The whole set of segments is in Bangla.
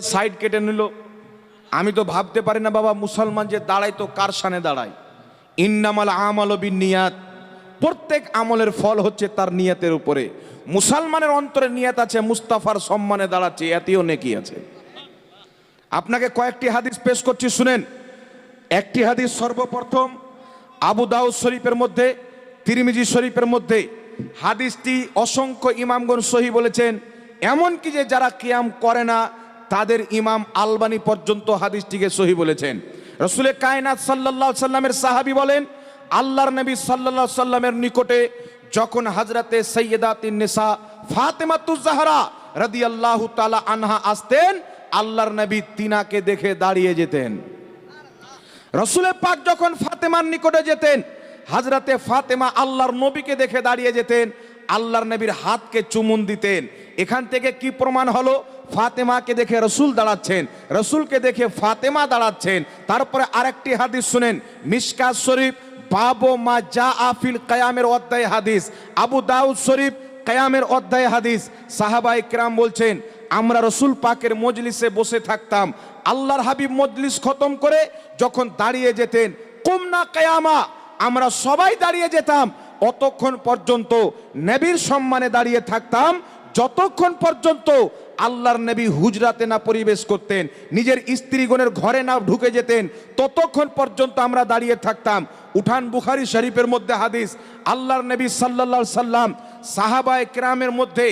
সাইড কেটে নিল। আমি তো ভাবতে পারি না বাবা মুসলমান যে দাঁড়ায় তো কার সানে দাঁড়ায়। ইন্নামাল আমাল বিন নিয়াত প্রত্যেক আমলের ফল হচ্ছে তার নিয়াতের উপরে। মুসলমানের অন্তরে নিয়াত আছে, মুস্তাফার সম্মানে দাঁড়াচ্ছে, এতেও নেকি আছে। আপনাকে কয়েকটি হাদিস পেশ করছি, শুনেন। একটি হাদিস সর্বপ্রথম আবু দাউদ শরীফের মধ্যে, তিরমিজি শরীফের মধ্যে। হাদিসটি অসংখ্য ইমামগণ সহি বলেছেন। এমন কি যে যারা কিয়াম করে না তাদের ইমাম আলবানি পর্যন্ত হাদিসটিকে সহি বলেছেন। রসুলের কায়নাত সাল্লাল্লাহু সাল্লামের সাহাবি বলেন, আল্লাহর নবী সাল্লাল্লাহু সাল্লামের নিকটে যখন হাজরাতে সৈয়দাতিন নেসা ফাতেমাতুজ জাহরা রাদিয়াল্লাহু তালা আনহা আসতেন, আল্লাহর নবী তিনাকে দেখে দাঁড়িয়ে যেতেন। রসুলের পাক যখন ফাতেমার নিকটে যেতেন, হাজরাতে ফাতেমা আল্লাহর নবীকে দেখে দাঁড়িয়ে যেতেন, আল্লাহর নবীর হাতকে চুমুন দিতেন। এখান থেকে কি প্রমাণ হলো? ফাতেমাকে দেখে রসুল দাঁড়াচ্ছেন, রসুলকে দেখে ফাতেমা দাঁড়াচ্ছেন। তারপরে আরেকটি হাদিস শুনেন, মিসকাত শরীফ, বাবো মা যা আফিল কায়ামের অধ্যায় হাদিস। আবু দাউদ শরীফ, কায়ামের অধ্যায় হাদিস। সাহাবাই কেরাম বলছেন, আমরা রসুল পাকের মজলিসে বসে থাকতাম, আল্লাহর হাবিব মজলিস খতম করে যখন দাঁড়িয়ে যেতেন, কুমনা কায়ামা, আমরা সবাই দাঁড়িয়ে যেতাম। অতক্ষণ পর্যন্ত নবীর সম্মানে দাঁড়িয়ে থাকতাম যতক্ষণ পর্যন্ত আল্লাহর নবী হুজরাতে না পরিবেশ করতেন, নিজের স্ত্রীগণের ঘরে না ঢুকে যেতেন, ততক্ষণ পর্যন্ত আমরা দাঁড়িয়ে থাকতাম। উঠান বুখারি শরীফের মধ্যে হাদিস, আল্লাহর নবী সাল্লাল্লাহু সাল্লাম সাহাবায়ে কেরামের মধ্যে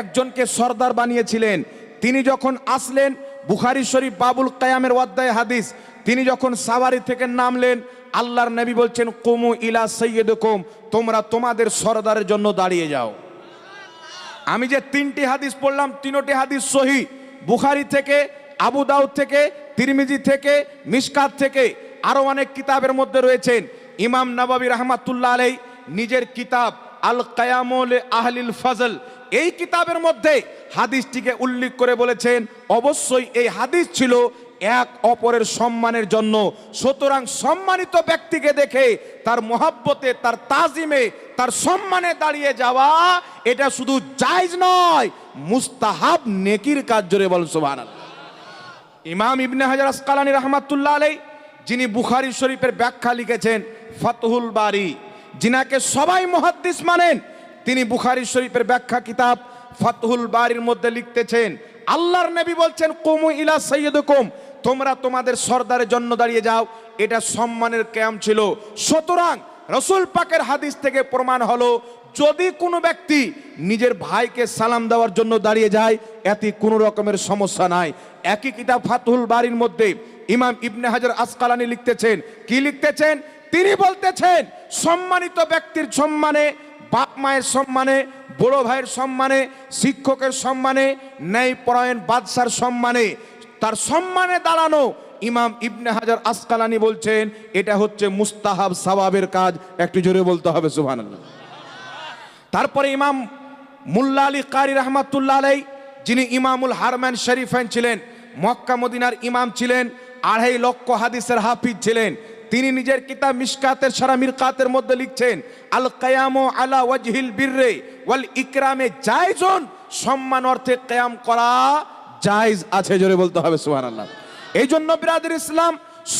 একজনকে সর্দার বানিয়েছিলেন। তিনি যখন আসলেন, বুখারি শরীফ বাবুল কায়ামের অধ্যায় হাদিস, তিনি যখন সাওয়ারি থেকে নামলেন, আল্লাহর নবী বলছেন, কুমু ইলা সৈয়দকুম তোমরা তোমাদের সর্দারের জন্য দাঁড়িয়ে যাও। আমি যে তিনটি হাদিস পড়লাম, তিনটি হাদিস সহি। বুখারি থেকে, আবু দাউদ থেকে, তিরমিজি থেকে মিসকাত থেকে আরও অনেক কিতাবের মধ্যে রয়েছেন। ইমাম নবাবী রহমাতুল্লাহ আলাই নিজের কিতাব আল কায়ামুল আহলিল ফজল। এই কিতাবের মধ্যে হাদিসটিকে উল্লেখ করে বলেছেন, অবশ্যই এই হাদিস ছিল এক অপরের সম্মানের জন্য। সুতরাং সম্মানিত ব্যক্তিকে দেখে তার মোহাব্বতে, তার তাজিমে তার সম্মানে দাঁড়িয়ে যাওয়া, এটা শুধু জায়জ নয়, মুস্তাহাব নেকির কাজ জোরে বল সুবহানাল্লাহ। ইমাম ইবনে হাজার আসকালানি রহমাতুল্লাহ আলাই যিনি বুখারি শরীফের ব্যাখ্যা লিখেছেন, ফতহুল বারি। যিনাকে সবাই মহাদ্দিস মানেন, তিনি বুখারি শরীফের ব্যাখ্যা কিতাব ফতহুল বারির মধ্যে লিখতেছেন, আল্লাহর নবী বলছেন, কুমু ইলা সৈয়দকুম তোমরা তোমাদের সর্দারের জন্য দাঁড়িয়ে যাও, এটা সম্মানের ক্যাম্প ছিল। সুতরাং রসুল পাকের হাদিস থেকে প্রমাণ হলো, যদি কোনো ব্যক্তি নিজের ভাইকে সালাম দেওয়ার জন্য দাঁড়িয়ে যায়, এতে কোনো রকমের সমস্যা নাই। একই কিতাব ফাতুল বাড়ির মধ্যে ইমাম ইবনে হাজার আসকালানি লিখতেছেন। কি লিখতেছেন? তিনি বলতেছেন, সম্মানিত ব্যক্তির সম্মানে, বাপ মায়ের সম্মানে, বড় ভাইয়ের সম্মানে, শিক্ষকের সম্মানে ন্যায় পরায়ণ বাদশার সম্মানে, তার সম্মানে দাঁড়ানো ইমাম ইবনে হাজার আসকালানি বলছেন, এটা হচ্ছে মুস্তাহাব সওয়াবের কাজ। একটু জোরে বলতে হবে, সুবহানাল্লাহ। তারপরে ইমাম মুল্লা আলী কারি রহমাতুল্লাহ আলাই, যিনি ইমামুল হারম্যান শরীফান ছিলেন, মক্কা মদিনার ইমাম ছিলেন, আড়াই লক্ষ হাদিসের হাফিজ ছিলেন, তিনি নিজের কিতাব মিসকাতের সারা মিরকাতের মধ্যে লিখছেন, আল কায়ামো আলা ওয়াজহিল বীররে ওয়াল ইকরামে জায়জন, সম্মান অর্থে কায়াম করা জায়েজ আছে, জোরে বলতে হবে, সুবহানাল্লাহ। এই জন্য বিরাদের ইসলাম,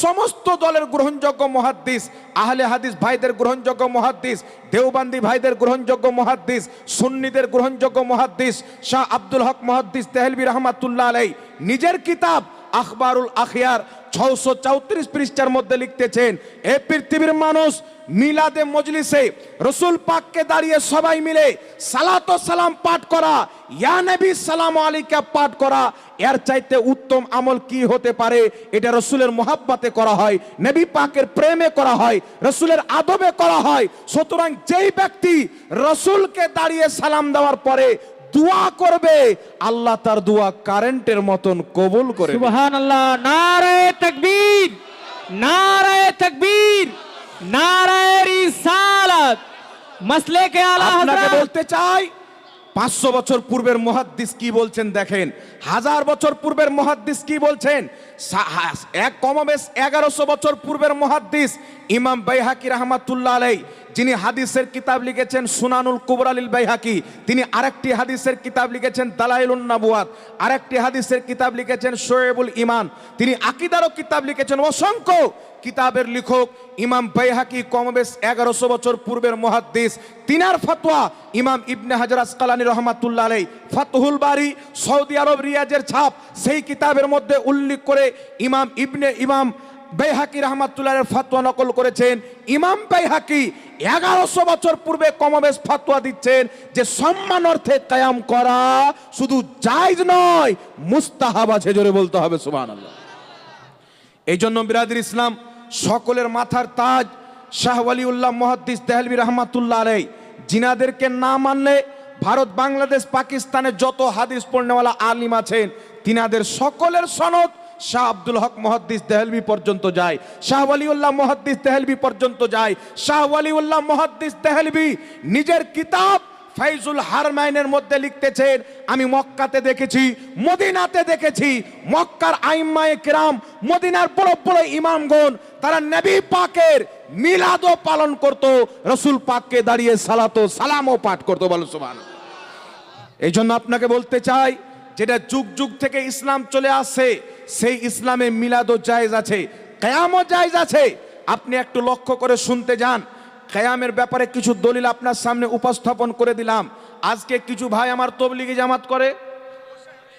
সমস্ত দলের গ্রহণযোগ্য মহাদ্দিস, আহলে হাদিস ভাইদের গ্রহণযোগ্য মহাদ্দিস, দেওবান্দি ভাইদের গ্রহণযোগ্য মহাদ্দিস, সুন্নিদের গ্রহণযোগ্য মহাদ্দিস, শাহ আব্দুল হক মহাদ্দিস তেহলবি রহমাতুল্লাহ আলাই নিজের কিতাব, আখবারুল আখিয়ার ছশো চৌত্রিশ পৃষ্ঠার মধ্যে লিখতেছেন, এ পৃথিবীর মানুষ মিলাদে মজলিসে রসুল পাককে দাঁড়িয়ে সবাই মিলে সালাত সালাম পাঠ করা, ইয়া নবী সালাম আলীকে পাঠ করা, এর চাইতে উত্তম আমল কি হতে পারে? এটা রসুলের মোহাব্বাতে করা হয়, নবী পাকের প্রেমে করা হয়, রসুলের আদবে করা হয়। সুতরাং যেই ব্যক্তি রসুলকে দাঁড়িয়ে সালাম দেওয়ার পরে দোয়া করবে আল্লাহ তার দোয়া কারেন্টের মতন কবুল করে সুবহান আল্লাহ নারায় তাকবীর নারায় তাকবীর নারায় রিসালাত। মাসলে কে আলা আপনাকে বলতে চাই পাঁচশো বছর পূর্বের মহাদ্দিস কি বলছেন দেখেন? হাজার বছর পূর্বের মহাদ্দিস কি বলছেন? এক কমবেশ এগারোশো বছর পূর্বের মহাদ্দিস ইমাম বাইহাকি রহমাতুল্লাহ আলাই যিনি হাদিসের কিতাব লিখেছেন সুনানুল কুবরালিল বাইহাকি, তিনি আরেকটি হাদিসের কিতাব লিখেছেন দালাইলুন নাবুয়াত, আরেকটি হাদিসের কিতাব লিখেছেন শোয়েবুল ইমান তিনি আকিদারও কিতাব লিখেছেন অসংখ্য কিতাবের লেখক। ইমাম বাইহাকি কমবেশ এগারোশো বছর পূর্বের মহাদ্দিস, তিনার ফতোয়া ইমাম ইবনে হাজার আসকালানি রহমাতুল্লাহ আলাই ফাতহুল বাড়ি সৌদি আরব রিয়াজের ছাপ, সেই কিতাবের মধ্যে উল্লেখ করে ইমাম ইবনে ইমাম বেহাকি রহমাতুল্লাহের ফাতোয়া নকল করেছেন। ইমাম বেহাকি এগারোশো বছর পূর্বে কমবেশ ফাতোয়া দিচ্ছেন যে সম্মান অর্থে কায়াম করা শুধু জায়জ নয়, মুস্তাহাব আছে জোরে বলতে হবে আল্লাহ এই জন্য বিরাদির ইসলাম সকলের মাথার তাজ, শাহ ওয়ালিউল্লাহ মহাদ্দিস দেহলবি রহমাতুল্লাহ আলাই জিনাদেরকে না মানলে ভারত, বাংলাদেশ পাকিস্তানে যত হাদিস পড়নেওয়ালা আলিম আছেন, তিনাদের সকলের সনদ শাহ আব্দুল হক মহাদ্দিস দেহলবি পর্যন্ত যায়, শাহ ওয়ালিউল্লাহ মহাদ্দিস দেহলবি পর্যন্ত যায়, শাহ ওয়ালিউল্লাহ মহাদ্দিস দেহলবি নিজের কিতাব ফাইজুল হারমাইনের মধ্যে লিখতেছেন, আমি মক্কাতে দেখেছি, মদিনাতে দেখেছি, মক্কার আইম্মায়ে কিরাম, মদিনার বড় বড় ইমামগণ, তারা নবী পাকের মিলাদও পালন করত, রসুল পাককে দাঁড়িয়ে সালাতো সালামও পাঠ করতো, বলো সুবহান এই জন্য আপনাকে বলতে চাই যেটা যুগ যুগ থেকে ইসলাম চলে আসছে সেই ইসলামে মিলাদও জায়েজ আছে, কেয়ামও জায়েজ আছে। আপনি একটু লক্ষ্য করে শুনতে যান। কেয়ামের ব্যাপারে কিছু দলিল আপনার সামনে উপস্থাপন করে দিলাম। আজকে কিছু ভাই আমার তবলিগি জামাত করে।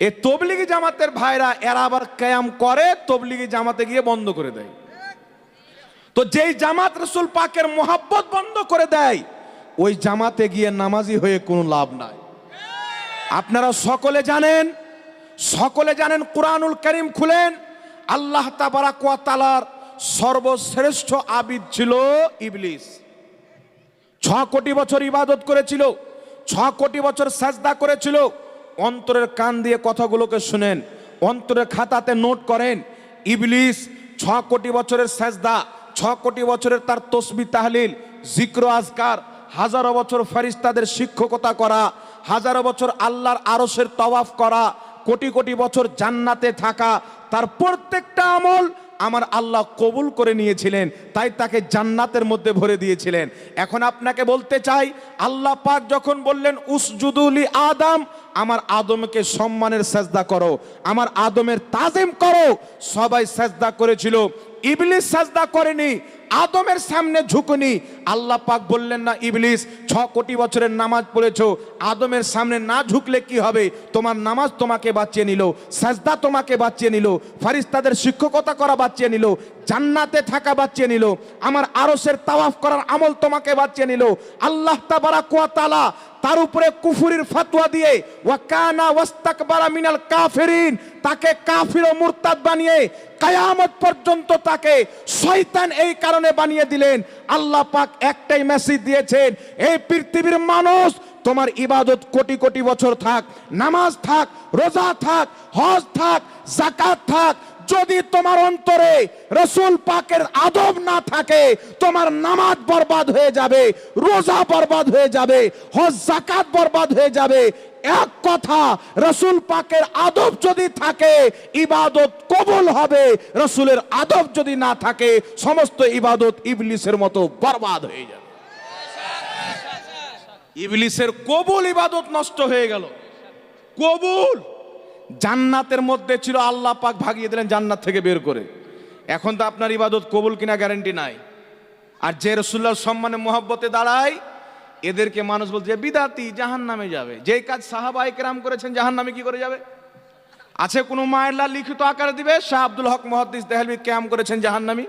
এ তবলিগি জামাতের ভাইরা, এরা আবার কেয়াম করে, তবলিগি জামাতে গিয়ে বন্ধ করে দেয়। তো যেই জামাত রসুল পাকের মোহাব্বত বন্ধ করে দেয়, ওই জামাতে গিয়ে নামাজি হয়ে কোনো লাভ নাই। আপনারা সকলে জানেন সকলে জানেন কোরআনুল করিম খুলেন, আল্লাহ তাবারাক ওয়া তাআলার সর্বশ্রেষ্ঠ আবিদ ছিল ইবলিস। ছ কোটি বছর ইবাদত করেছিল, ছ কোটি বছর সাজদা করেছিল, অন্তরের কান দিয়ে কথাগুলোকে শুনেন, অন্তরের খাতাতে নোট করেন, ইবলিস ছ কোটি বছরের সাজদা, ছ কোটি বছরের তার তসবি তাহলিল, জিক্র আজকার, হাজারো বছর ফারিস্তাদের শিক্ষকতা করা হাজারো বছর আল্লাহর আরসের তওয়াফ করা, কোটি কোটি বছর জান্নাতে থাকা, তার প্রত্যেকটা আমল আমার আল্লাহ কবুল করে নিয়েছিলেন, তাই তাকে জান্নাতের মধ্যে ভরে দিয়েছিলেন। এখন আপনাকে বলতে চাই, আল্লাহ পাক যখন বললেন উসজুদুলি আদম আমার আদমকে সম্মানের সাজদা করো, আমার আদমের তাজিম করো, সবাই সাজদা করেছিল। ইবলিস সাজদা করেনি, আদমের সামনে ঝুঁকুনি। আল্লাহ পাক বললেন না, ইবলিস, ছ কোটি বছরের নামাজ পড়েছো, আদমের সামনে না ঝুঁকলে কি হবে? তোমার নামাজ তোমাকে বাঁচিয়ে নিল, সাজদা তোমাকে বাঁচিয়ে নিল ফারিস্তাদের শিক্ষকতা করা বাঁচিয়ে নিল, জান্নাতে থাকা বাঁচিয়ে নিল, আমার আরসের তাওয়াফ করার আমল তোমাকে বাঁচিয়ে নিল। আল্লাহ তাবারাক ওয়া তাআলা তার উপরে কুফুরির ফাতোয়া দিয়ে ওয়াকানা ওয়াস্তাকবারা মিনাল কাফিরিন তাকে কাফির ও মুরতাদ বানিয়ে কায়ামত পর্যন্ত তাকে শয়তান এই কারণে বানিয়ে দিলেন। আল্লাহ পাক একটাই মেসেজ দিয়েছেন এই পৃথিবীর মানুষ, তোমার ইবাদত কোটি কোটি বছর থাক, নামাজ থাক, রোজা থাক, হজ থাক জাকাত থাক যদি তোমার অন্তরে রসুল পাকের আদব না থাকে, তোমার নামাজ বরবাদ হয়ে যাবে, রোজা বরবাদ হয়ে যাবে, হজ জাকাত বরবাদ হয়ে যাবে। এক কথা, রসুল পাকের আদব যদি থাকে, ইবাদত কবুল হবে। রসুলের আদব যদি না থাকে, সমস্ত ইবাদত ইবলিসের মতো বরবাদ হয়ে যাবে। ইবলিসের কবুল ইবাদত নষ্ট হয়ে গেল। কবুল। জান্নাতের মধ্যে ছিল আল্লাহ পাক ভাগিয়ে দিলেন জান্নাত থেকে বের করে। এখন তো আপনার ইবাদত কবুল কিনা গ্যারেন্টি নাই। আর যে রসুল্লাহ সম্মানে, মোহাব্বতে দাঁড়ায়, এদেরকে মানুষ বলছে বিদাতি জাহান নামে যাবে। যে কাজ সাহাবাই কেরাম করেছেন জাহান নামে কি করে যাবে? আছে কোনো মায়ের লাল লিখিত আকারে দিবে? শাহ আব্দুল হক মহাদ্দিস দেহলবি ক্যাম করেছেন জাহান জাহান্নামী।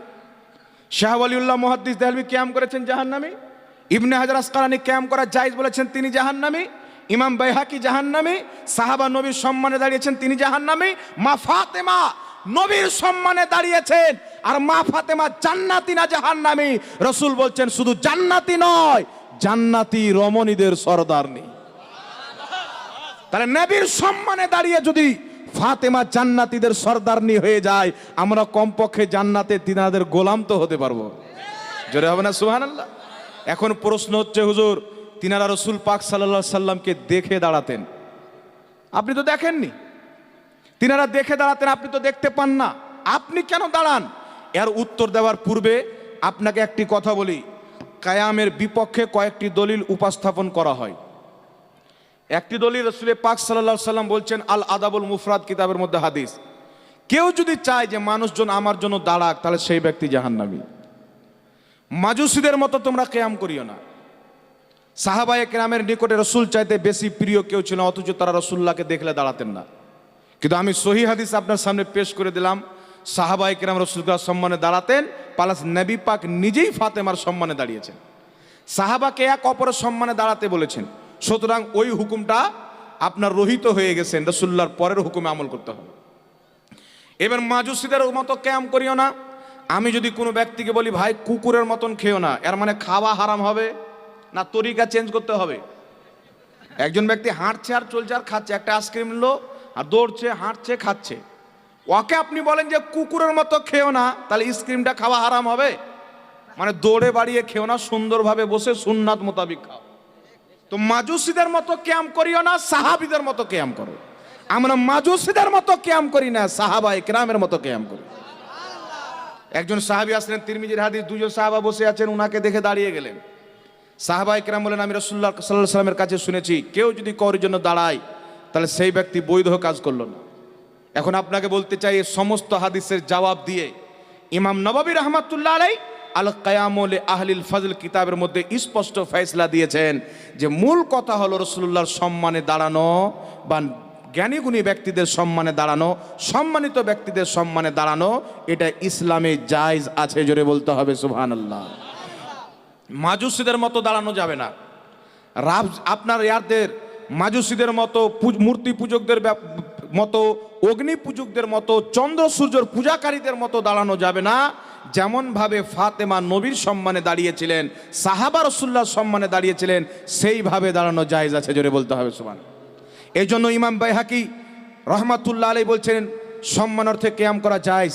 শাহ ওয়ালিউল্লাহ মহাদ্দিস দেহলবি ক্যাম করেছেন জাহান্নামী। ইবনে হাজার আসকালানি ক্যাম করা জায়েজ বলেছেন, তিনি জাহান জাহান্নামী। ইমাম বাইহাকি জাহান্নামী সাহাবা নবীর সম্মানে দাঁড়িয়েছেন, তিনি জাহান্নামী মা ফাতেমা নবীর সম্মানে দাঁড়িয়েছেন। আর মা ফাতেমা জান্নাতি না জাহান্নামী? রসুল বলছেন, শুধু জান্নাতি নয়, জান্নাতি রমণীদের সরদারনি তাহলে নবীর সম্মানে দাঁড়িয়ে যদি ফাতেমা জান্নাতীদের সর্দারনি হয়ে যায়, আমরা কমপক্ষে জান্নাতে তিনাদের গোলাম তো হতে পারব। জোরে হবে না, সুবহানাল্লাহ? এখন প্রশ্ন হচ্ছে, হুজুর তিনারা রসুল পাক সাল্লাল্লাহু সাল্লামকে দেখে দাঁড়াতেন। আপনি তো দেখেননি? তিনারা দেখে দাঁড়াতেন, আপনি তো দেখতে পান না। আপনি কেন দাঁড়ান? এর উত্তর দেওয়ার পূর্বে আপনাকে একটি কথা বলি। কায়ামের বিপক্ষে কয়েকটি দলিল উপস্থাপন করা হয়। একটি দলিল রসুল পাক সাল্লাহ সাল্লাম বলছেন, আল আদাবুল মুফরাদ কিতাবের মধ্যে হাদিস। কেউ যদি চায় যে মানুষজন আমার জন্য দাঁড়াক, তাহলে সেই ব্যক্তি জাহান্নামী। মাজুসিদের মতো তোমরা কেয়াম করিও না। সাহাবায়ে কেরামের নিকটে রসুল চাইতে বেশি প্রিয় কেউ ছিল, অথচ তারা রসুল্লাহকে দেখলে দাঁড়াতেন না। কিন্তু আমি সহি হাদিস আপনার সামনে পেশ করে দিলাম। সাহাবায়ে কেরাম রসুলকার সম্মানে দাঁড়াতেন, পালাস নবী পাক নিজেই ফাতেমার সম্মানে দাঁড়িয়েছেন। সাহাবাকে এক অপরের সম্মানে দাঁড়াতে বলেছেন, সুতরাং ওই হুকুমটা আপনার রহিত হয়ে গেছেন রসুল্লার পরের হুকুমে আমল করতে হবে। এবার মাজুসিদের মতো ক্যাম করিও না। আমি যদি কোনো ব্যক্তিকে বলি, ভাই, কুকুরের মতন খেও না, এর মানে খাওয়া হারাম হবে। না তরিকা চেঞ্জ করতে হবে। একজন ব্যক্তি হাঁটছে আর চলছে আর খাচ্ছে, একটা আইসক্রিম নিলো আর দৌড়ছে, হাঁটছে, খাচ্ছে। ওকে আপনি বলেন যে কুকুরের মতো খেও না, তাহলে আইসক্রিমটা খাওয়া হারাম হবে? মানে দৌড়ে বাড়িয়ে খেও না, সুন্দরভাবে বসে সুন্নাত মোতাবিক খাও। তো মাজুসিদের মতো ক্যাম করিও না, সাহাবিদের মতো ক্যাম করো। আমরা মাজুসিদের মতো ক্যাম করি না, সাহাবা একরামের মতো ক্যাম করি। একজন সাহাবি আসলেন, তিরমিজির হাদিস দুজন সাহাবা বসে আছেন, উনাকে দেখে দাঁড়িয়ে গেলেন। সাহাবা একরাম বলেন, আমি রসুল্লাহ সাল্লাহ সাল্লামের কাছে শুনেছি, কেউ যদি করের জন্য দাঁড়ায়, তাহলে সেই ব্যক্তি বৈধ কাজ করল না। এখন আপনাকে বলতে চাই সমস্ত হাদিসের জবাব দিয়ে ইমাম নবাবী রহমাতুল্লাহ আলাই আল কায়ামল আহলিল ফজল কিতাবের মধ্যে স্পষ্ট ফয়সলা দিয়েছেন যে মূল কথা হলো রসুল্লাহর সম্মানে দাঁড়ানো বা জ্ঞানীগুণী ব্যক্তিদের সম্মানে দাঁড়ানো, সম্মানিত ব্যক্তিদের সম্মানে দাঁড়ানো, এটা ইসলামে জায়জ আছে, জোরে বলতে হবে সুবহান আল্লাহ মাজুসিদের মতো দাঁড়ানো যাবে না। রাব, আপনার ইয়ারদের মাজুসিদের মতো মূর্তি পূজকদের মতো, অগ্নি পূজকদের মতো, চন্দ্র সূর্যর পূজাকারীদের মতো দাঁড়ানো যাবে না। যেমনভাবে ফাতেমা নবীর সম্মানে দাঁড়িয়েছিলেন, সাহাবা রসুল্লাহ সম্মানে দাঁড়িয়েছিলেন, সেইভাবে দাঁড়ানো জায়েজ আছে জোরে বলতে হবে সুমান এই জন্য ইমাম বাইহাকি রহমাতুল্লাহ আলী বলছেন, সম্মান অর্থে কেয়াম করা জায়েজ।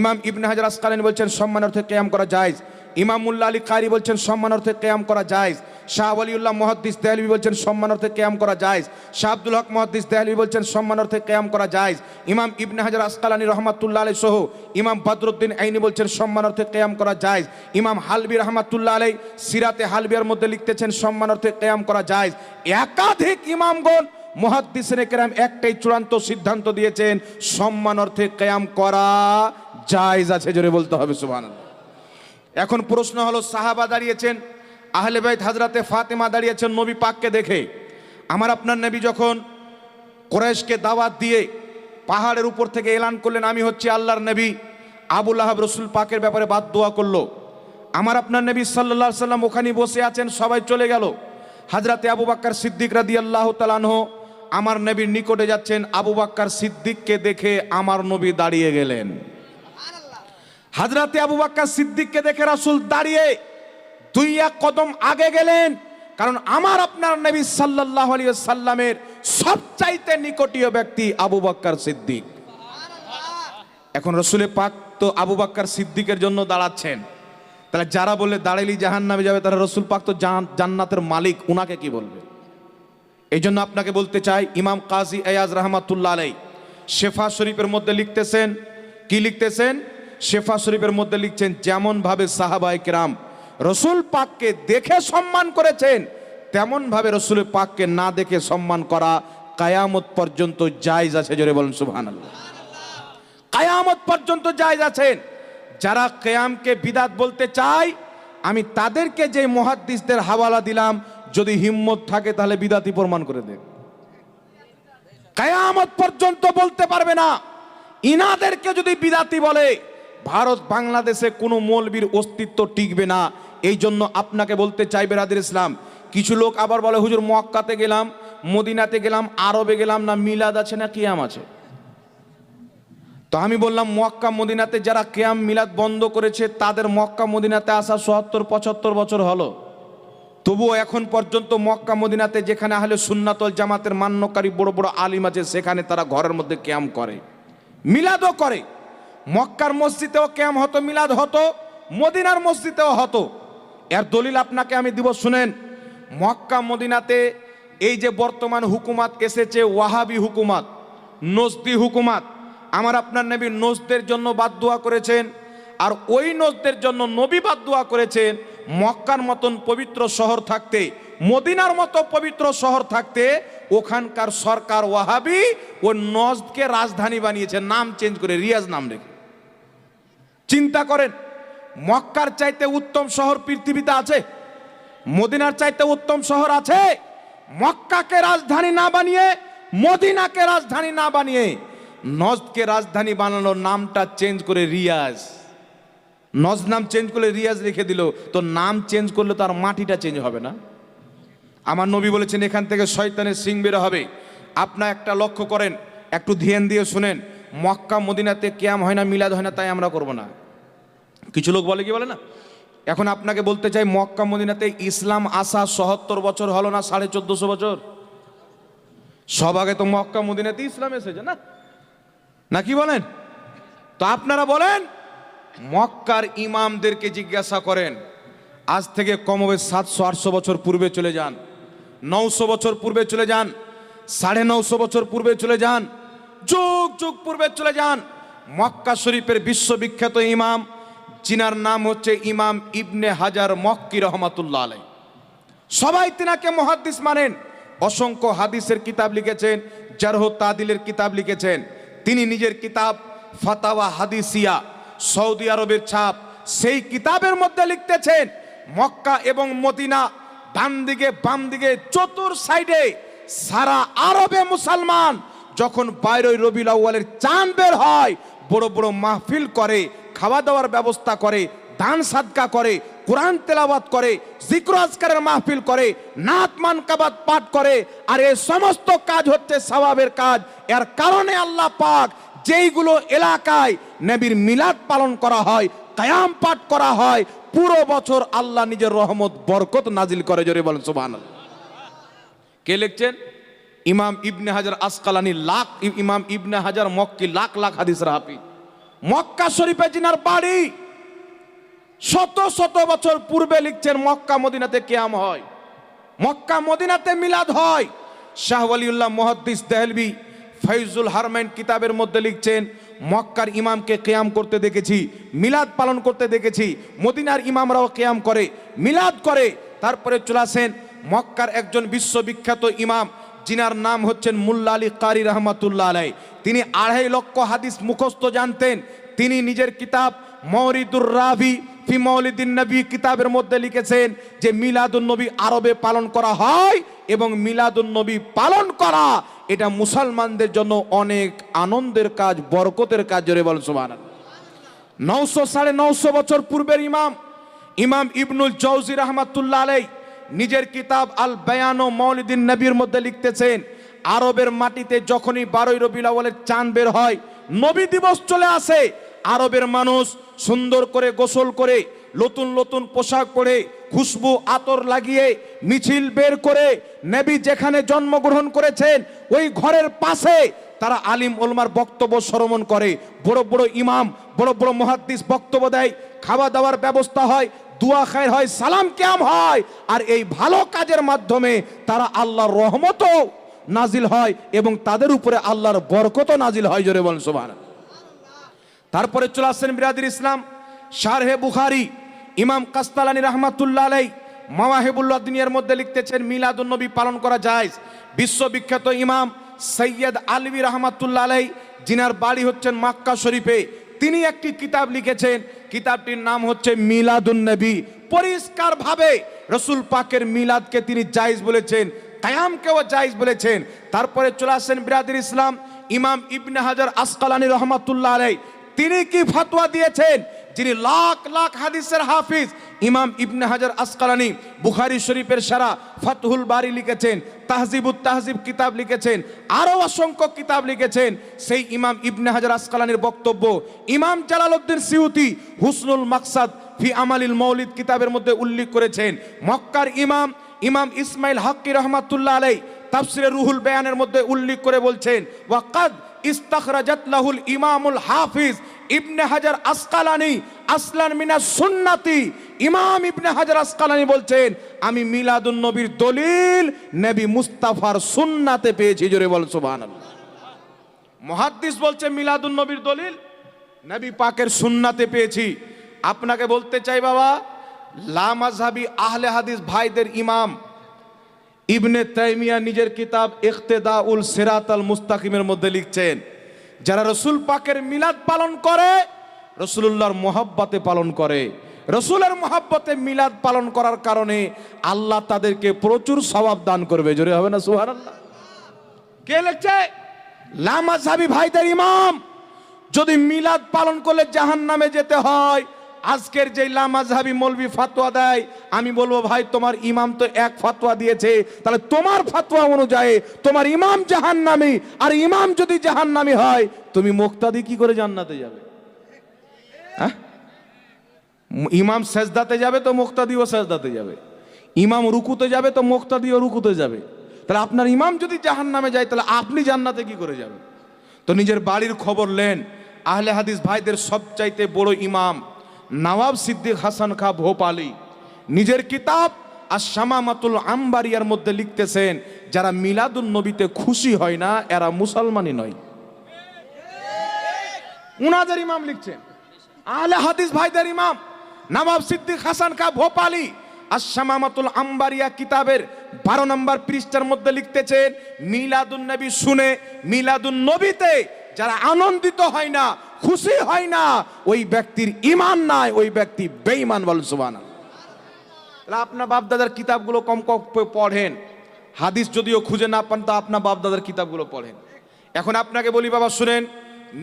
ইমাম ইবনে হাজার আসকালানি বলছেন, সম্মান অর্থে কেয়াম করা জায়েজ। ইমাম মুল্লা আলী কারি বলছেন, সম্মান অর্থে কেয়াম করা জায়েজ। শাহ আলিউল্লাহ মহাদ্দিস দেহলবি বলছেন, সম্মান অর্থে কেয়াম করা জায়েজ। শাহ আব্দুল হক মহাদ্দিস দেহলবি বলছেন, সম্মান অর্থে কেয়াম করা জায়েজ। ইমাম ইবনে হাজার আসকালানি রহমাতুল্লাহ আলী সহ ইমাম বদরুদ্দিন আইনি বলছেন, সম্মান অর্থে কেয়াম করা জায়েজ। ইমাম হালবি রহমাতুল্লাহ আলী সিরাতে হালবিয়ার মধ্যে লিখতেছেন, সম্মান অর্থে কেয়াম করা জায়েজ। একাধিক ইমামগণ মহাদ্দিসের কেরাম একটাই চূড়ান্ত সিদ্ধান্ত দিয়েছেন, সম্মান অর্থে কেয়াম করা জায়েজ আছে, জোরে বলতে হবে, সুবহানাল্লাহ। এখন প্রশ্ন হলো, সাহাবা দাঁড়িয়েছেন, আহলে বাইত হাজরাতে ফাতেমা দাঁড়িয়েছেন নবী পাককে দেখে। আমার আপনার নবী যখন কোরাইশকে দাওয়াত দিয়ে পাহাড়ের উপর থেকে এলান করলেন, আমি হচ্ছি আল্লাহর নবী আবুল আহাব রসুল পাকের ব্যাপারে বাদ দোয়া করল। আমার আপনার নবী সাল্লাহ সাল্লাম ওখানে বসে আছেন, সবাই চলে গেল। হাজরাতে আবু বাক্কার সিদ্দিক রাদি আল্লাহ তালানহ আমার নবীর নিকটে যাচ্ছেন, আবু বাক্কার সিদ্দিককে দেখে আমার নবী দাঁড়িয়ে গেলেন। হাজরাতে আবু বাক্কার সিদ্দিককে দেখে রাসুল দাঁড়িয়ে দুই এক কদম আগে গেলেন। কারণ আমার আপনার নবী সাল্লাল্লাহু আলাইহি সাল্লামের সবচাইতে নিকটীয় ব্যক্তি আবু বাক্কার সিদ্দিক। এখন রসুলে পাক তো আবু বাক্কার সিদ্দিকের জন্য দাঁড়াচ্ছেন। তাহলে যারা বলে দাঁড়াইলি জাহান নামে যাবে তারা রসুল পাক তো জান্নাতের মালিক, উনাকে কি বলবে? এই জন্য আপনাকে বলতে চাই, ইমাম কাজী এয়াজ রহমাতুল্লাহ আলাই শেফা শরীফের মধ্যে লিখতেছেন, কি লিখতেছেন? শেফা শরীফের মধ্যে লিখছেন যেমন ভাবে সাহাবাই কেরাম রসুল পাককে দেখে সম্মান করেছেন তেমন ভাবে রসুল পাককে না দেখে সম্মান করা কায়ামত পর্যন্ত জায়জ আছে। জোরে বলেন, সুবহানাল্লাহ। কায়ামত পর্যন্ত জায়জ আছেন। যারা কেয়ামকে বিদাত বলতে চায়, আমি তাদেরকে যে মহাদ্দিসদের হাওয়ালা দিলাম, যদি হিম্মত থাকে তাহলে বিদাতি প্রমাণ করে দেন। কায়ামত পর্যন্ত বলতে পারবে না। ইনাদেরকে যদি বিদাতি বলে ভারত বাংলাদেশে কোনো মৌলবীর অস্তিত্ব টিকবে না। এই জন্য আপনাকে বলতে চাই, বেরাদের ইসলাম, কিছু লোক আবার বলে, হুজুর, মক্কাতে গেলাম, মদিনাতে গেলাম, আরবে গেলাম না, মিলাদ আছে না কিয়াম আছে? তো আমি বললাম, মক্কা, মদিনাতে যারা কেয়াম, মিলাদ বন্ধ করেছে, তাদের মক্কা, মদিনাতে আসা সত্তর, পঁচাত্তর বছর হলো। তবুও এখন পর্যন্ত মক্কা, মদিনাতে যেখানে আহলে সুন্নাতল জামাতের মান্যকারী বড় বড় আলিম আছে, সেখানে তারা ঘরের মধ্যে ক্যাম করে। মিলাদও করে। মক্কার মসজিদেও ক্যাম হতো, মিলাদ হতো, মদিনার মসজিদেও হতো। এর দলিল আপনাকে আমি দিব, শুনেন। মক্কা, মদিনাতে এই যে বর্তমান হুকুমাত এসেছে, ওয়াহাবি হুকুমাত, নজদি হুকুমাত, আমার আপনার নবী নজদের জন্য বাদ দোয়া করেছেন, আর ওই নজদের জন্য নবীবাদ দোয়া করেছেন, মক্কার মতন পবিত্র শহর থাকতে, মদিনার মতো পবিত্র শহর থাকতে, ওখানকার সরকার ওয়াহাবি ও নজদকে রাজধানী বানিয়েছে, নাম চেঞ্জ করে, রিয়াজ নাম রেখে। চিন্তা করেন, মক্কার চাইতে উত্তম শহর পৃথিবীতে আছে, মদিনার চাইতে উত্তম শহর আছে। মক্কাকে রাজধানী না বানিয়ে, মদিনাকে রাজধানী না বানিয়ে নজদকে রাজধানী বানানোর নামটা চেঞ্জ করে রিয়াজ। নজ নাম চেঞ্জ করলে রিয়াজ রেখে দিল, তো নাম চেঞ্জ করলে তো আর মাটিটা চেঞ্জ হবে না। আমার নবী বলেছেন, এখান থেকে শয়তানের সিং বেরো হবে। আপনার একটা লক্ষ্য করেন, একটু ধ্যান দিয়ে শুনেন মক্কা, মদিনাতে ক্যাম হয় না, মিলাদ হয় না, তাই আমরা করব না। কিছু লোক বলে কি বলে না? এখন আপনাকে বলতে চাই, মক্কা, মদিনাতে ইসলাম আসা সহত্তর বছর হলো না, সাড়ে চোদ্দশো বছর? সব আগে তো মক্কা, মদিনাতে ইসলাম এসেছে না? না কি বলেন? তো আপনারা বলেন, মক্কার ইমামদেরকে জিজ্ঞাসা করেন, আজ থেকে কমবে সাতশো, আটশো বছর পূর্বে চলে যান, নৌশো বছর পূর্বে চলে যান, সাড়ে নশো বছর পূর্বে চলে যান যুগ যুগ পূর্বে চলে যান। মক্কা শরীফের বিশ্ববিখ্যাত ইমাম, জিনার নাম হচ্ছে ইমাম ইবনে হাজার মক্কি রহমাতুল্লাহ আলাই সবাই তিনাকে মহাদ্দিস মানেন। অসংখ্য হাদিসের কিতাব লিখেছেন, জারহ তাদিলের কিতাব লিখেছেন। তিনি নিজের কিতাব ফাতাওয়া হাদিসিয়া, সৌদি আরবের ছাপ, সেই কিতাবের মধ্যে লিখতেছেন, মক্কা এবং মদিনা ডান দিকে বাম দিকে চতুর সাইডে সারা আরবে মুসলমান যখন বাইরে রবিউল আউয়ালের চাঁদ বের হয়, বড় বড় মাহফিল করে খাওয়া দাওয়ার ব্যবস্থা করে, দান সাদকা করে, কোরআন তেলাওয়াত করে, জিক্র আজকারের মাহফিল করে, নাত মানকাবাত পাঠ করে, আর এই সমস্ত কাজ হচ্ছে সওয়াবের কাজ। এর কারণে আল্লাহ পাক যেইগুলো এলাকায় নবীর মিলাদ পালন করা হয়, কায়াম পাঠ করা হয়, পুরো বছর আল্লাহ নিজের রহমত, বরকত নাজিল করে, জোরে বলেন সুবহানাল্লাহ। কে লিখছেন? ইমাম ইবনে হাজার আসকালানি লাখ ইমাম ইবনে হাজার মক্কি লাখ লাখ হাদিসের হাফিজ মক্কা শরীফে জিনার বাড়ি। শত শত বছর পূর্বে লিখছেন, মক্কা মদিনাতে কেয়াম হয়। মক্কা মদিনাতে মিলাদ হয়। শাহ ওয়ালিউল্লাহ মহাদ্দিস দেহলবি ফৈজুল হারমাইন কিতাবের মধ্যে লিখছেন, মক্কার ইমামকে কেয়াম করতে দেখেছি, মিলাদ পালন করতে দেখেছি, মদিনার ইমামরাও কেয়াম করে, মিলাদ করে। তারপরে চলে আসেন মক্কার একজন বিশ্ববিখ্যাত ইমাম যিনার নাম হচ্ছেন মুল্লা আলী কারি রহমাতুল্লাহ আলাই তিনি আড়াই লক্ষ হাদিস মুখস্থ জানতেন। তিনি নিজের কিতাব মৌরিদুর রাভি ফি মৌলিদিন নবী কিতাবের মধ্যে লিখেছেন যে, মিলাদুন নবী আরবে পালন করা হয় এবং মিলাদুন নবী পালন করা, এটা মুসলমানদের জন্য অনেক আনন্দের কাজ, বরকতের কাজ, জোরে বলেন সুবহানাল্লাহ। নৌশো সাড়ে নৌশো বছর পূর্বের ইমাম ইমাম ইবনুল জৌজি রহমাতুল্লাহ আলাই নিজের কিতাব আল বেয়ানো মৌলিদিন নবীর মধ্যে লিখতেছেন, আরবের মাটিতে যখনই বারোই রবিউল আউয়ালের চাঁদ বের হয়, নবী দিবস চলে আসে। আরবের মানুষ সুন্দর করে গোসল করে, নতুন নতুন পোশাক পরে, খুশবু, আতর লাগিয়ে, মিছিল বের করে, নবী যেখানে জন্মগ্রহণ করেছেন, ওই ঘরের পাশে তারা আলিম ওলমার বক্তব্য শ্রবণ করে। বড় বড় ইমাম, বড় বড় মহাদ্দিস বক্তব্য দেয়, খাওয়া দাওয়ার ব্যবস্থা হয় দুয়া খায়ের হয়, সালাম ক্যাম হয়। আর এই ভালো কাজের মাধ্যমে তারা আল্লাহর রহমতও নাজিল হয় এবং তাদের উপরে আল্লাহর বরকতও নাজিল হয়, জোরে বলেন সুবহানাল্লাহ। তারপরে চলে আসছেন বিরাদির ইসলাম, শারহে বুখারি, ইমাম কাস্তালানি রহমাতুল্লাহ আলাই মাওয়াহেবুল্লাহ দুনিয়ার মধ্যে লিখতেছেন মিলাদুন নবী পালন করা যায় বিশ্ববিখ্যাত ইমাম সৈয়দ আলবী রহমাতুল্লাহ আলাই জিনার বাড়ি হচ্ছেন মাক্কা শরীফে। তিনি একটি কিতাব লিখেছেন। কিতাবটির নাম হচ্ছে মিলাদুন নবী। পরিষ্কার ভাবে রসুল পাকের মিলাদকে তিনি জায়েজ বলেছেন, কায়ামকেও জায়েজ বলেছেন। তারপরে চলে আসেন বিরাদির ইসলাম। ইমাম ইবনে হাজার আসকালানি রহমাতুল্লাহ আলাই তিনি কি ফতোয়া দিয়েছেন? যিনি লাখ লাখ হাদিসের হাফিজ, ইমাম ইবনে হাজার আসকালানি, বুখারি শরীফের সারা ফাতহুল বাড়ি লিখেছেন, তাহজিবুত তাহজিব কিতাব লিখেছেন, আরও অসংখ্য কিতাব লিখেছেন। সেই ইমাম ইবনে হাজার আসকালানির বক্তব্য, ইমাম জালালউদ্দিন সিউতি হুসনুল মাকসাদ ফি আমালিল মৌলিদ কিতাবের মধ্যে উল্লেখ করেছেন, মক্কার ইমাম ইমাম ইসমাইল হাক্কি রহমাতুল্লাহ আলাই তাফসিরে রুহুল বেয়ানের মধ্যে উল্লেখ করে বলছেন, ওয়াকাদ ইস্তাখরাজাত লাহুল ইমামুল হাফিজ ইবনে হাজার আসকালানি, আসলান মিনা সুন্নাতি। ইমাম ইবনে হাজার আসকালানি বলছেন, আমি মিলাদুন নবীর দলিল নবী মুস্তাফার সুন্নাতে পেয়েছি, জোরে বল সুবহানাল্লাহ। মহাদ্দিস বলছে, মিলাদুন নবীর দলিল নবী পাকের সুন্নাতে পেয়েছি। আপনাকে বলতে চাই বাবা লামাজহাবি আহলে হাদিস ভাইদের ইমাম, ইবনে তাইমিয়া নিজের কিতাব ইখতেদা উল সিরাত আল মুস্তাকিমের মধ্যে লিখছেন যারা রসুল পাকের মিলাদ পালন করে, রসুলুল্লাহর মোহাব্বতে পালন করে। রসুলের মোহাব্বতে মিলাদ পালন করার কারণে আল্লাহ তাদেরকে প্রচুর স্বভাব দান করবে। জোরে হবে না সুহার আল্লাহ কে লিখছে? সাবি ভাইদের ইমাম। যদি মিলাদ পালন করলে জাহান নামে যেতে হয় আজকের যে লামাজহাবি মৌলবি ফাতোয়া দেয়, আমি বলব, ভাই, তোমার ইমাম তো এক ফাতোয়া দিয়েছে। তাহলে তোমার ফাতোয়া অনুযায়ী তোমার ইমাম জাহান নামি আর ইমাম যদি জাহান নামি হয়, তুমি মুক্তাদি কি করে জান্নাতে যাবে? হ্যাঁ? ইমাম সেজদাতে যাবে তো মুক্তাদিও সেজদাতে যাবে। ইমাম রুকুতে যাবে তো মুক্তাদিও রুকুতে যাবে। তাহলে আপনার ইমাম যদি জাহান নামে যায়, তাহলে আপনি জান্নাতে কি করে যাবেন? তো নিজের বাড়ির খবর নেন। আহলে হাদিস ভাইদের সবচাইতে বড় ইমাম নওয়াব সিদ্দিক হাসান খা ভোপালি নিজের কিতাব আর শামামাতুল আম্বারিয়ার মধ্যে লিখতেছেন, যারা মিলাদুন নবীতে খুশি হয় না, এরা মুসলমানই নয়। উনাদের ইমাম লিখছেন, আহলে হাদিস ভাইদের ইমাম নবাব সিদ্দিক হাসান খা ভোপালি আর শামামাতুল আম্বারিয়া কিতাবের বারো নম্বর পৃষ্ঠার মধ্যে লিখতেছেন, মিলাদুন নবী শুনে, মিলাদুন নবীতে যারা আনন্দিত হয় না খুশি হয় না, ওই ব্যক্তির ইমান নাই, ওই ব্যক্তি বেঈমান বল সুবহানাল্লাহ। তাহলে আপনার বাপদাদার কিতাবগুলো কম কম পড়েন। হাদিস যদিও খুঁজে না পান, তা আপনার বাপদাদার কিতাবগুলো পড়েন। এখন আপনাকে বলি, বাবা, শুনেন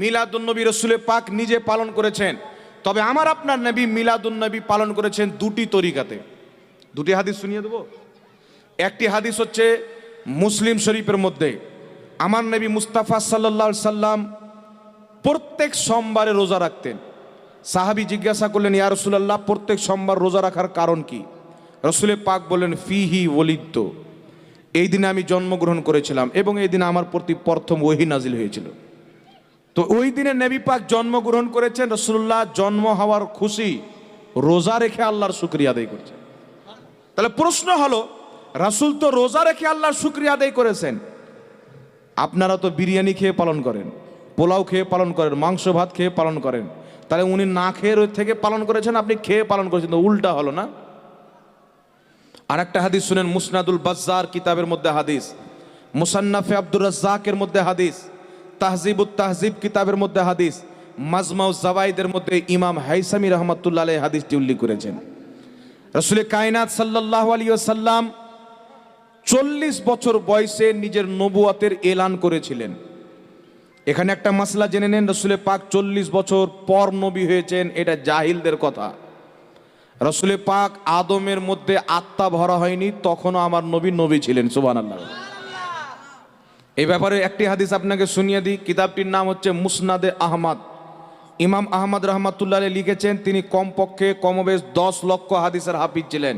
মিলাদুন্নবী রসুলের পাক নিজে পালন করেছেন। তবে আমার আপনার নবী মিলাদুন্নবী পালন করেছেন দুটি তরিকাতে। দুটি হাদিস শুনিয়ে দেবো? একটি হাদিস হচ্ছে মুসলিম শরীফের মধ্যে, আমার নবী মুস্তাফা সাল্লাহ সাল্লাম প্রত্যেক সোমবারে রোজা রাখতেন। সাহাবি জিজ্ঞাসা করলেন, ইয়া রসুলাল্লাহ, প্রত্যেক সোমবার রোজা রাখার কারণ কি? রসুলের পাক বললেন, ফিহি ওলিদ্দ। এই দিনে আমি জন্মগ্রহণ করেছিলাম এবং এই দিনে আমার প্রতি প্রথম ওহি নাজিল হয়েছিল। তো ওই দিনে নবী পাক জন্মগ্রহণ করেছেন রসুল্লাহ জন্ম হওয়ার খুশি রোজা রেখে আল্লাহর শুক্রিয়া আদায় করছেন। তাহলে প্রশ্ন হলো, রাসূল তো রোজা রেখে আল্লাহর শুক্রিয়া আদায় করেছেন। আপনারা তো বিরিয়ানি খেয়ে পালন করেন। পোলাও খেয়ে পালন করেন, মাংস ভাত খেয়ে পালন করেন। তাহলে উনি না খেয়ে থেকে পালন করেছেন, আপনি খেয়ে পালন করেছেন, তো উল্টা হলো না? আর একটা হাদিস শুনেন, মুসনাদুল বাজ্জার কিতাবের মধ্যে হাদিস, মুসান্নাফে আব্দুর রাজ্জাকের মধ্যে হাদিস, তাহজিবুত তাহজিব কিতাবের মধ্যে হাদিস, মাজমাউ জাওয়াইদের মধ্যে ইমাম হাইসামি রহমতুল্লাহ আলাইহি হাদিসটি উল্লেখ করেছেন। রসুল কায়নাত সাল্লাল্লাহু আলাইহি ওয়াসাল্লাম চল্লিশ বছর বয়সে নিজের নবুয়াতের এলান করেছিলেন। এখানে একটা মাসলা জেনে নেন, রসুলের পাক চল্লিশ বছর পর নবী হয়েছেন, এটা জাহিলদের কথা। রসুলের পাক আদমের মধ্যে আত্মা ভরা হয়নি, তখনও আমার নবী নবী ছিলেন সুবান আল্লাহ এই ব্যাপারে একটি হাদিস আপনাকে শুনিয়ে দিই, কিতাবটির নাম হচ্ছে মুসনাদে আহমদ। ইমাম আহমদ রহমাতুল্লাহ লিখেছেন, তিনি কমপক্ষে কমবেশ দশ লক্ষ হাদিসের হাফিজ ছিলেন।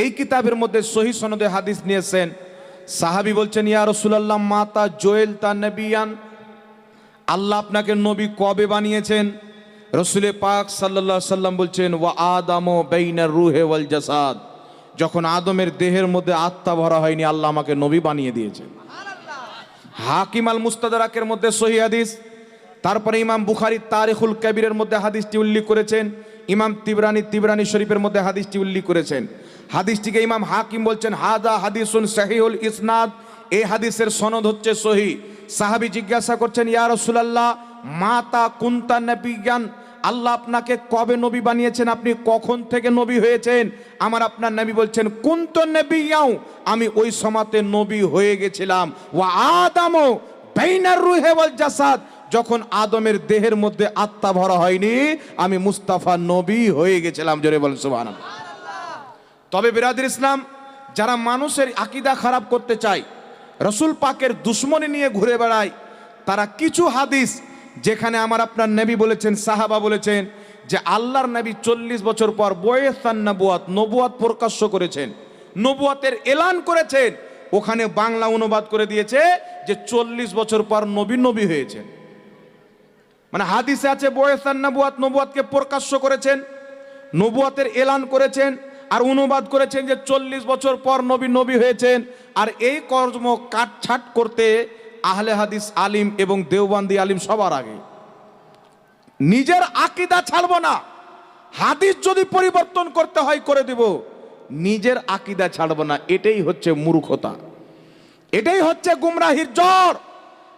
এই কিতাবের মধ্যে সহি সনদে হাদিস নিয়েছেন, সাহাবি বলছেন, ইয়া রসুলাল্লাহ, মাতা জোয়েল তা নবিয়ান আল্লাহ আপনাকে নবী কবে বানিয়েছেন? রসুলে পাক আলাইহি সাল্লাম বলছেন ওয়া আদামো বেইনার রুহে ওয়াল জাসাদ। যখন আদমের দেহের মধ্যে আত্মা ভরা হয়নি আল্লাহ আমাকে নবী বানিয়ে দিয়েছেন। হাকিম আল মুস্তাদারাকের মধ্যে সহি হাদিস। তারপরে ইমাম বুখারি তারিখুল কবিরের মধ্যে হাদিসটি উল্লেখ করেছেন। ইমাম তিবরানি তিবরানি শরীফের মধ্যে হাদিসটি উল্লেখ করেছেন। হাদিসটিকে ইমাম হাকিম বলছেন হাদা হাদিসুন সাহিউল ইসনাদ। এই হাদিসের সনদ হচ্ছে সহি। সাহাবি জিজ্ঞাসা করছেন, ইয়া রাসূলুল্লাহ, মাতা কুন্তা নবিয়ান? আল্লাহ আপনাকে কবে নবী বানিয়েছেন? আপনি কখন থেকে নবী হয়েছেন? আমার আপনার নবী বলছেন, কুন্ত নবিয়াও, আমি ওই সমাতে নবী হয়ে গেছিলাম। ওয়া আদামও বাইনার রুহে ওয়াল জাসাদ। যখন আদমের দেহের মধ্যে আত্মা ভরা হয়নি, আমি মুস্তাফা নবী হয়ে গেছিলাম। জোরে বলেন, সুবহানাল্লাহ। তবে বিরাদির ইসলাম, যারা মানুষের আকিদা খারাপ করতে চায় রসুল পাকের দুশ্মনী নিয়ে ঘুরে বেড়ায়। তারা কিছু হাদিস যেখানে আমার আপনার নবী বলেছেন, সাহাবা বলেছেন যে আল্লাহর নবী চল্লিশ বছর পর বয়েস্তান নবুয়াত নবুয়াত প্রকাশ্য করেছেন। নবুয়াতের এলান করেছেন। ওখানে বাংলা অনুবাদ করে দিয়েছে যে চল্লিশ বছর পর নবী নবী হয়েছেন। মানে হাদিসে আছে বয়েসান নবুয়াত, নবুয়াতকে প্রকাশ্য করেছেন, নবুয়াতের এলান করেছেন, আর অনুবাদ করেছেন যে চল্লিশ বছর পর নবী নবী হয়েছেন। আর এই কর্ম কাটছাট করতে আহলে হাদিস আলিম এবং দেওবান্দি আলিম সবার আগে। নিজের আকিদা ছাড়বো না। হাদিস যদি পরিবর্তন করতে হয়, করে দিব। নিজের আকিদা ছাড়ব না। এটাই হচ্ছে মূর্খতা। এটাই হচ্ছে গুমরাহির জ্বর।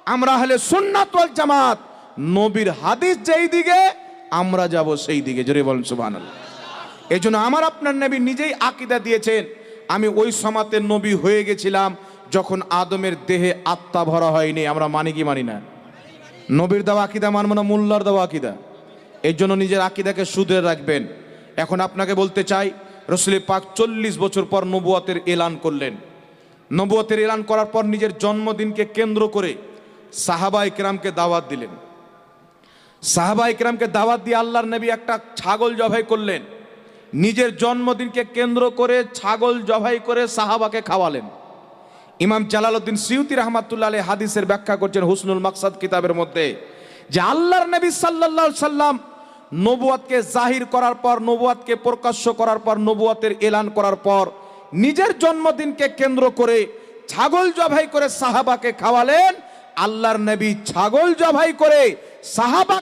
আমরা হলে সুন্নাত জামাত, নবীর হাদিস যেই দিকে, আমরা যাব সেই দিকে। জোরে বলেন এই জন্য আমার আপনার নবী নিজেই আকিদা দিয়েছেন। আমি ওই সমাতের নবী হয়ে গেছিলাম যখন আদমের দেহে আত্মা ভরা হয়নি। আমরা মানি কি মানি না? নবীর দেওয়া আকিদা মানব না, মোল্লার দেওয়া আকিদা। এর জন্য নিজের আকিদাকে সুদে রাখবেন। এখন আপনাকে বলতে চাই, রসুলি পাক চল্লিশ বছর পর নবুয়াতের এলান করলেন। নবুয়াতের এলান করার পর নিজের জন্মদিনকে কেন্দ্র করে সাহাবা ইকরামকে দাওয়াত দিলেন। সাহাবা ইকরামকে দাওয়াত দিয়ে আল্লাহর নবী একটা ছাগল জবাই করলেন। নিজের জন্মদিনকে কেন্দ্র করে ছাগল জবাই করে সাহাবাকে খাওয়ালেন। ইমাম জালালউদ্দিন সিউতি রহমাতুল্লাহ আলী হাদিসের ব্যাখ্যা করছেন হুসনুল মাকসাদ কিতাবের মধ্যে যে আল্লাহর নবী সাল্লাল্লাহু সাল্লাম নবুয়াতকে জাহির করার পর, নবুয়াতকে প্রকাশ্য করার পর, নবুয়াতের এলান করার পর নিজের জন্মদিনকে কেন্দ্র করে ছাগল জবাই করে সাহাবাকে খাওয়ালেন। আল্লাহর নবী ছাগল জবাই করে সাহাবা